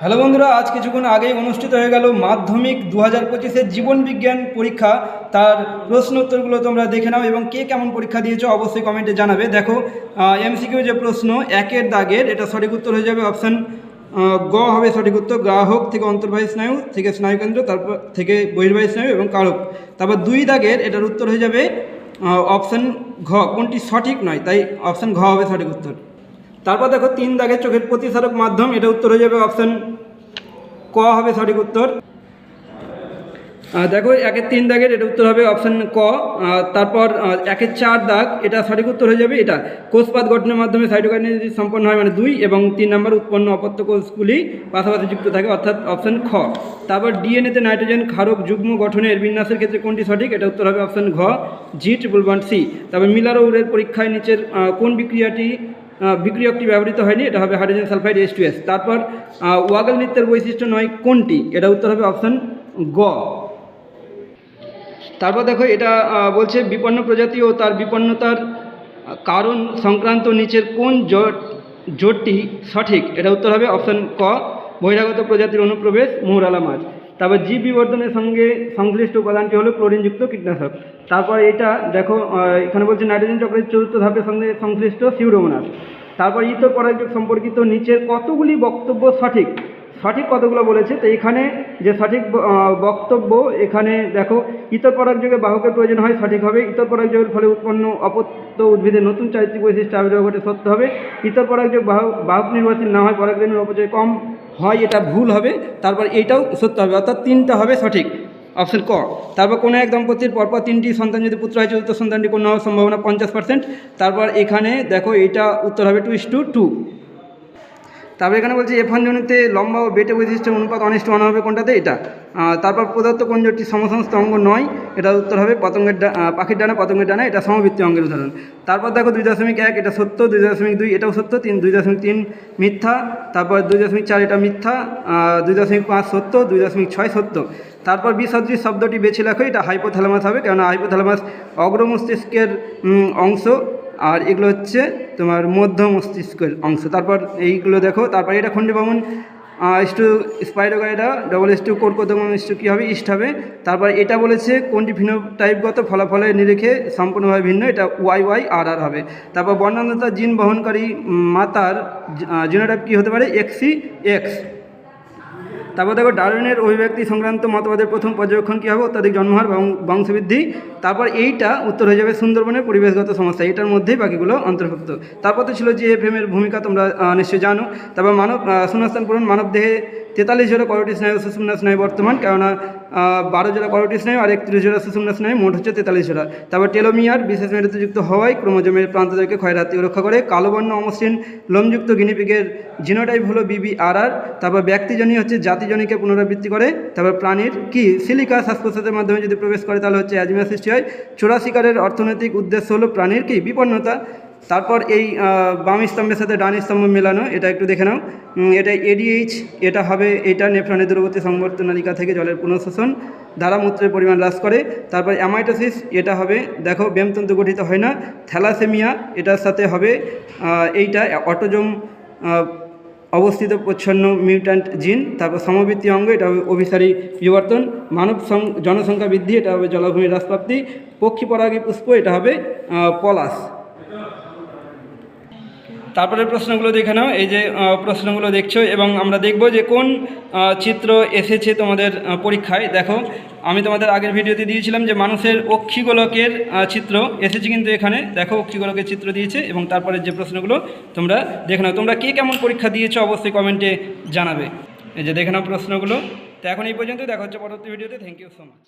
Hello বন্ধুরা, আজ কিছুক্ষণ আগেই অনুষ্ঠিত হয়ে গেল মাধ্যমিক দু হাজার পঁচিশের জীবন বিজ্ঞান পরীক্ষা। তার প্রশ্ন উত্তরগুলো তোমরা দেখে নাও এবং কে কেমন পরীক্ষা দিয়েছ অবশ্যই কমেন্টে জানাবে। দেখো এমসিকিউ যে প্রশ্ন, একের দাগের, এটা সঠিক উত্তর হয়ে যাবে অপশান গ হবে সঠিক উত্তর, গ্রাহক থেকে অন্তর্বাহী স্নায়ু থেকে স্নায়ুকেন্দ্র, তারপর থেকে বহির্বাহী স্নায়ু এবং কারক। তারপর দুই দাগের, এটার উত্তর হয়ে যাবে অপশান ঘ, কোনটি সঠিক নয়, তাই অপশান ঘ হবে সঠিক উত্তর। তারপর দেখো তিন দাগের চোখের প্রতিসারক মাধ্যম, এটা উত্তর হয়ে যাবে অপশান ক হবে সঠিক উত্তর। দেখো একের তিন দাগের, এটা উত্তর হবে অপশান ক। তারপর একের চার দাগ, এটা সঠিক উত্তর হয়ে যাবে এটা। কোষপাত গঠনের মাধ্যমে সাইটোকাইনেসিস সম্পন্ন হয় মানে দুই এবং তিন নম্বর উৎপন্ন অপত্য কোষগুলি পাশাপাশি যুক্ত থাকে, অর্থাৎ অপশান খ। তারপর ডিএনএতে নাইট্রোজেন ক্ষারক যুগ্ম গঠনের বিন্যাসের ক্ষেত্রে কোনটি সঠিক, এটা উত্তর হবে অপশান ঘ জি ট্রিপল ওয়ান সি তারপর মিলার উরের পরীক্ষায় নিচের কোন বিক্রিয়াটি বিক্রিয়কটি ব্যবহৃত হয়নি, এটা হবে hydrogen sulphide S two S তারপর ওয়াগল নৃত্যের বৈশিষ্ট্য নয়, কোনটি? এটা উত্তর হবে অপশান গ। তারপর দেখো, এটা বলছে বিপন্ন প্রজাতি ও তার বিপন্নতার কারণ সংক্রান্ত নিচের কোন জোট, জোটটি সঠিক? এটা উত্তর হবে অপশান ক, বহিরাগত প্রজাতির অনুপ্রবেশ মৌরালা মাছ। তারপর জীব বিবর্তনের সঙ্গে সংশ্লিষ্ট উপাদানটি হলো ক্লোরিনযুক্ত কীটনাশক। তারপর এটা দেখো এখানে বলছে নাইট্রোজেন চক্রের চতুর্থ ধাপের সঙ্গে সংশ্লিষ্ট সিউরোমোনাস তারপর ইতর পরাগযোগ সম্পর্কিত নিচের কতগুলি বক্তব্য সঠিক? সঠিক কতগুলো বলেছে? তো এখানে যে সঠিক বক্তব্য, এখানে দেখো ইতর পরাগযোগে বাহকের প্রয়োজন হয় সঠিক হবে। ইতর পরাগযোগের ফলে উৎপন্ন অপত্য উদ্ভিদের নতুন চারিত্রিক বৈশিষ্ট্য আবির্ভাব ঘটে সত্য হবে। ইতর পরাগযোগ বাহক বাহক নির্ভরশীল না হয়, পরাগরেণুর অপচয় কম হয় এটা ভুল হবে, তারপর এটাও সত্য হবে, অর্থাৎ তিনটা হবে সঠিক। অপশন ক, তারপর কোনো এক দম্পতির পরপর তিনটি সন্তান যদি পুত্র হয়, চতুর্থ সন্তানটি কোনো সম্ভাবনা পঞ্চাশ পার্সেন্ট তারপর এখানে দেখো এইটা উত্তর হবে টু ইস টু টু তারপর এখানে বলছে এফান জনিতে লম্বা ও বেটে বৈশিষ্ট্যের অনুপাত অনিষ্ট ওয়ান হবে কোনটাতে? এটা। তারপর প্রদত্ত কোন জোটটি সমসমস্ত অঙ্গ নয় এটা উত্তর হবে পতঙ্গের পাখির ডানা, পতঙ্গের ডানা, এটা সমবৃত্তি অঙ্গের উদাহরণ। তারপর দেখো দুই দশমিক এক, এটা সত্য, দুই দশমিক দুই, এটাও সত্য, তিন, দুই দশমিক তিন মিথ্যা, তারপর দুই দশমিক চার, এটা মিথ্যা দুই দশমিক পাঁচ সত্য, দুই দশমিক ছয় সত্য। তারপর বিসদৃশ শব্দটি বেছে রাখো, এটা হাইপোথ্যালামাস হবে, কেননা হাইপোথ্যালামাস অগ্রমস্তিষ্কের অংশ, আর এগুলো হচ্ছে তোমার মধ্য মস্তিষ্কের অংশ। তারপর এইগুলো দেখো, তারপর এটা খণ্ডিভবন is to spirogyra double is to কোরকোদমন is to কী হবে? ইস্ট হবে। তারপর এটা বলেছে কোনটি ভিন্ন টাইপগত ফলাফলের নিরিখে সম্পূর্ণভাবে ভিন্ন? এটা ওয়াই ওয়াই আর আর হবে। তারপর বর্ণান্নতা জিন বহনকারী মাতার জিনোটাইপ কী হতে পারে? এক্সি এক্স তারপর দেখো, ডারউইনের অভিব্যক্তি সংক্রান্ত মতবাদের প্রথম পর্যবেক্ষণ কী হবে? অত্যাধিক জন্মহার বংশবৃদ্ধি। তারপর এইটা উত্তর হয়ে যাবে সুন্দরবনের পরিবেশগত সমস্যা। এটার মধ্যেই বাকিগুলো অন্তর্ভুক্ত। তারপর তো ছিল যে এফ এর ভূমিকা তোমরা নিশ্চয়ই জানো। তারপর মানব শূন্যস্থান পূরণ, মানব দেহে তেতাল্লিশ জোড়া করোটি স্নায়ু সুষুম্না স্নায়ু বর্তমান? কেননা বারো জোড়া করোটি স্নায়ু আর একত্রিশ জোড়া সুষুম্না স্নায়ু, মোট হচ্ছে তেতাল্লিশ জোড়া। তারপর টেলোমিয়ার বিশেষ মেরুত্বযুক্ত হওয়ায় ক্রোমোজোমের প্রান্তদেরকে ক্ষয়রাতি রক্ষা করে। কালো বর্ণ অমসৃণ, লোমযুক্ত গিনিপিগের জিনোটাইপ হলো বিবি আর আর তারপর ব্যক্তিজনী হচ্ছে জাতিজনীকে পুনরাবৃত্তি করে। তারপর প্রাণীর কি? সিলিকা শ্বাস প্রশ্বাসের মাধ্যমে যদি প্রবেশ করে, তাহলে হচ্ছে অ্যাজমিয়া হয় চোরা শিকারের অর্থনৈতিক উদ্দেশ্য হলো প্রাণীর কি? বিপন্নতা। তারপর এই বাম স্তম্ভের সাথে ডান স্তম্ভ মেলানো, এটা একটু দেখে নাও। এটা এডিএইচ এটা হবে, এটা নেফ্রনের দূরবর্তী সংবর্তনালিকা থেকে জলের পুনঃশোষণ দ্বারা মূত্রের পরিমাণ হ্রাস করে। তারপর অ্যামাইটোসিস এটা হবে, দেখো ব্যামতন্তু গঠিত হয় না। থ্যালাসেমিয়া, এটার সাথে হবে এইটা, অটোজম অবস্থিত প্রচ্ছন্ন মিউট্যান্ট জিন, তারপর সমবৃত্তি অঙ্গ, এটা হবে অভিসারী বিবর্তন, মানব জনসংখ্যা বৃদ্ধি, এটা হবে জলাভূমির হ্রাসপ্রাপ্তি পক্ষী পরাগী পুষ্প, এটা হবে পলাশ। তারপরে প্রশ্নগুলো দেখে নাও, এই যে প্রশ্নগুলো দেখছ, এবং আমরা দেখব যে কোন চিত্র এসেছে তোমাদের পরীক্ষায়, দেখো আমি তোমাদের আগের ভিডিওতে দিয়েছিলাম যে মানুষের অক্ষিগোলকের চিত্র এসেছে কিন্তু এখানে। দেখো, অক্ষিগোলকের চিত্র দিয়েছে এবং তারপরে যে প্রশ্নগুলো তোমরা দেখে নাও। তোমরা কে কেমন পরীক্ষা দিয়েছ অবশ্যই কমেন্টে জানাবে। এই যে দেখে নাও প্রশ্নগুলো। তো এখন এই পর্যন্ত দেখা হচ্ছে পরবর্তী ভিডিওতে। Thank you so much